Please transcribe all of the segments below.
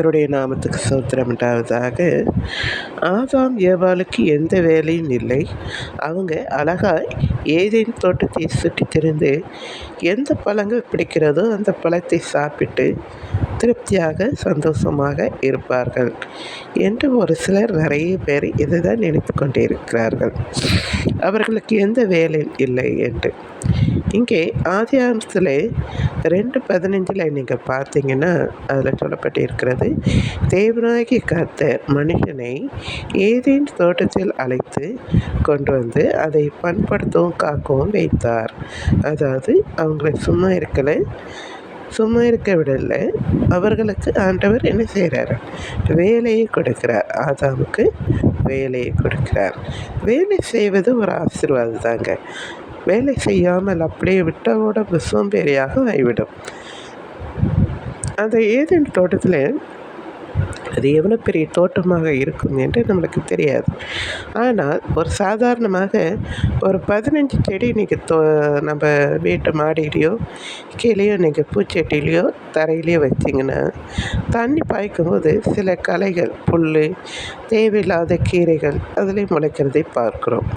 கத்தருடைய நாமத்துக்கு சோத்திரம் உண்டாவதாக ஆதாம் ஏவாளுக்கு எந்த வேலையும் இல்லை. அவங்க அழகாய் ஏதேன் தோட்டத்தை சுற்றி திரிந்து எந்த பழங்கள் பிடிக்கிறதோ அந்த பழத்தை சாப்பிட்டு திருப்தியாக சந்தோஷமாக இருப்பார்கள் என்று ஒரு சிலர் நிறைய பேர் இதுதான் நினைத்து கொண்டே இருக்கிறார்கள். அவர்களுக்கு எந்த வேலையும் இல்லை என்று. இங்கே ஆதியாகமத்தில் ரெண்டு பதினஞ்சில் நீங்கள் பார்த்தீங்கன்னா அதில் சொல்லப்பட்டு இருக்கிறது தேவனாகி காத்த மனுஷனை ஏதேன் தோட்டத்தில் அழைத்து கொண்டு வந்து அதை பண்படுத்தவும் காக்கவும் வைத்தார். அதாவது அவங்களை சும்மா இருக்கலை சும்மா இருக்க விடலை. அவர்களுக்கு ஆண்டவர் என்ன செய்கிறார்? வேலையை கொடுக்கிறார். ஆதாமுக்கு வேலையை கொடுக்கிறார். வேலை செய்வது ஒரு ஆசீர்வாதம் தாங்க வேலை செய்யாமல் அப்படியே விட்டவோட சோம்பேறியாக ஆகிவிடும். அந்த ஏதேன் தோட்டத்தில் அது எவ்வளோ பெரிய தோட்டமாக இருக்கும் என்று நம்மளுக்கு தெரியாது. ஆனால் ஒரு சாதாரணமாக ஒரு பதினஞ்சு செடி நீங்கள் தோ நம்ம வீட்டு மாடியிலையோ கீழேயோ நீங்கள் பூச்செடியிலையோ தரையிலையோ வச்சிங்கன்னா தண்ணி பாய்க்கும்போது சில களைகள் புல் தேவையில்லாத கீரைகள் அதில் முளைக்கிறதை பார்க்குறோம்.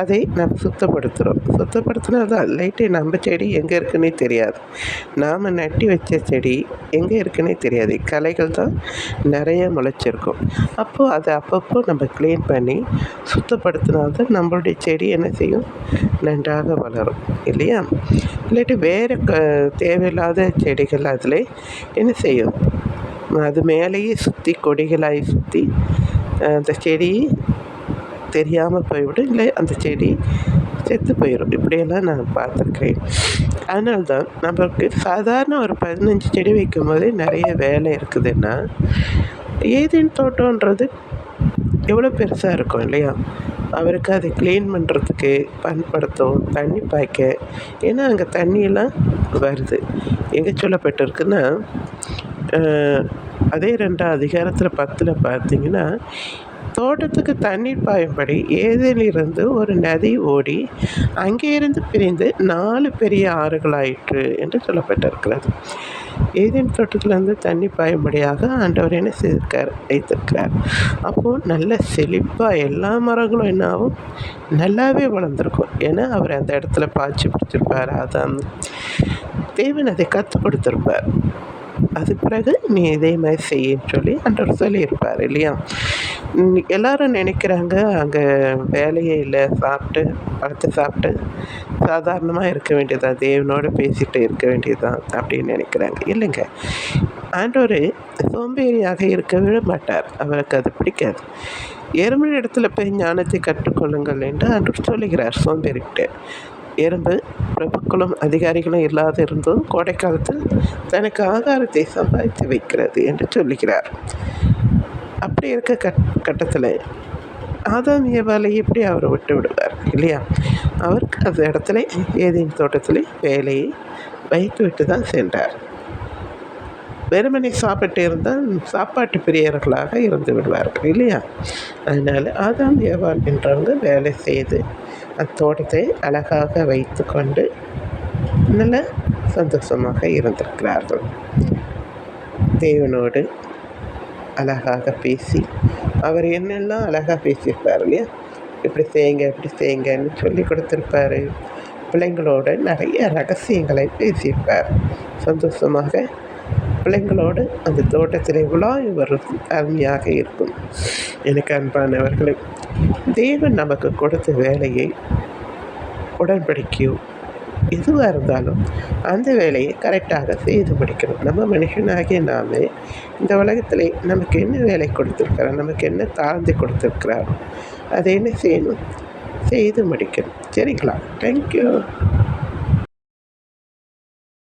அதை நம்ம சுத்தப்படுத்துகிறோம். சுத்தப்படுத்தினா தான் லைட்டு நம்ம செடி எங்கே இருக்குன்னே தெரியாது. நாம் நட்டி வச்ச செடி எங்கே இருக்குன்னே தெரியாது. களைகள் தான் நிறைய முளைச்சிருக்கும். அப்போது அதை அப்பப்போ நம்ம க்ளீன் பண்ணி சுத்தப்படுத்தினா தான் நம்மளுடைய செடி என்ன செய்யும்? நன்றாக வளரும். இல்லையா? இல்லாட்டி வேறு க தேவையில்லாத செடிகள் அதில் என்ன செய்யும்? அது மேலேயே சுற்றி கொடிகளாகி சுற்றி அந்த செடி தெரியாமல் போய்விடும் இல்லை அந்த செடி செத்து போயிடும். இப்படியெல்லாம் நான் பார்த்துருக்கேன் அதனால்தான் நம்மளுக்கு சாதாரண ஒரு பதினஞ்சு செடி வைக்கும் போதே நிறைய வேலை இருக்குதுன்னா ஏதேன் தோட்டன்றது எவ்வளோ பெருசாக இருக்கும் இல்லையா? அவருக்கு அதை க்ளீன் பண்ணுறதுக்கு பயன்படுத்தும் தண்ணி பாய்க்க. ஏன்னா அங்கே தண்ணியெல்லாம் வருது. எங்கே சொல்லப்பட்டிருக்குன்னா அதே ரெண்டாம் அதிகாரத்தில் பத்தில் பார்த்தீங்கன்னா தோட்டத்துக்கு தண்ணீர் பாயும்படி ஏதிலிருந்து ஒரு நதி ஓடி அங்கேயிருந்து பிரிந்து நாலு பெரிய ஆறுகளாயிற்று என்று சொல்லப்பட்டிருக்கிறது. ஏதேன் தோட்டத்திலேருந்து தண்ணி பாயும்படியாக ஆண்டவர் என்ன செய்திருக்கார்? வைத்திருக்கிறார். அப்போது நல்ல செழிப்பாக எல்லா மரங்களும் என்னாகும் நல்லாவே வளர்ந்துருக்கும் ஏன்னா அவர் அந்த இடத்துல பாய்ச்சி பிடிச்சிருப்பார் அதான் தேவன் அதை கற்றுக் கொடுத்துருப்பார் அது பிறகு நீ இதே மாதிரி செய்யன்னு சொல்லி ஆண்டவர் சொல்லியிருப்பார் இல்லையா? எல்லாரும் நினைக்கிறாங்க அங்கே வேலையே இல்லை சாப்பிட்டு படுத்து சாப்பிட்டு சாதாரணமாக இருக்க வேண்டியதான் தேவனோடு பேசிகிட்டு இருக்க வேண்டியதுதான் அப்படின்னு நினைக்கிறாங்க. இல்லைங்க. ஆண்டவர் சோம்பேறியாக இருக்க விட மாட்டார். அவருக்கு அது பிடிக்காது. எறும்பின் இடத்துல போய் ஞானத்தை கற்றுக்கொள்ளுங்கள் என்று அன்று சொல்லுகிறார் சோம்பேறிக்கிட்ட இருந்து பிரபுக்களும் அதிகாரிகளும் இல்லாத இருந்தும் கோடை காலத்தில் தனக்கு ஆகாரத்தை சம்பாதித்து வைக்கிறது என்று சொல்லுகிறார். அப்படி இருக்க கட் கட்டத்தில் ஆதாம் ஏவாலை எப்படி அவரை விட்டு விடுவார் இல்லையா? அவருக்கு அந்த இடத்துல ஏதேன் தோட்டத்தில் வேலையை வைத்து விட்டு தான் சென்றார். வெறுமனை சாப்பிட்டு இருந்தால் சாப்பாட்டு பிரியர்களாக இருந்து விடுவார்கள் இல்லையா? அதனால் ஆதாம் ஏவாள் என்றவங்க வேலை செய்து அத்தோட்டத்தை அழகாக வைத்து கொண்டு நல்ல சந்தோஷமாக இருந்திருக்கிறார்கள். தேவனோடு அழகாக பேசி அவர் என்னெல்லாம் அழகாக பேசியிருப்பார் இல்லையா? இப்படி செய்யுங்க இப்படி செய்யுங்கன்னு சொல்லி கொடுத்துருப்பாரு. பிள்ளைங்களோட நிறைய ரகசியங்களை பேசியிருப்பார். சந்தோஷமாக பிள்ளைங்களோடு அந்த தோட்டத்தில் உலாய் வருவது அருமையாக இருக்கும். எனக்கு அன்பானவர்களே தேவன் நமக்கு கொடுத்த வேலையை உடன்படிக்கையோ எதுவாக இருந்தாலும் அந்த வேலையை கரெக்டாக செய்து முடிக்கணும். நம்ம மனுஷனாகிய நாம் இந்த உலகத்தில் நமக்கு என்ன வேலை கொடுத்துருக்கிறார் நமக்கு என்ன தாழ்ந்து கொடுத்துருக்கிறார் அதை என்ன செய்யணும்? செய்து முடிக்கணும். சரிங்களா? தேங்க்யூ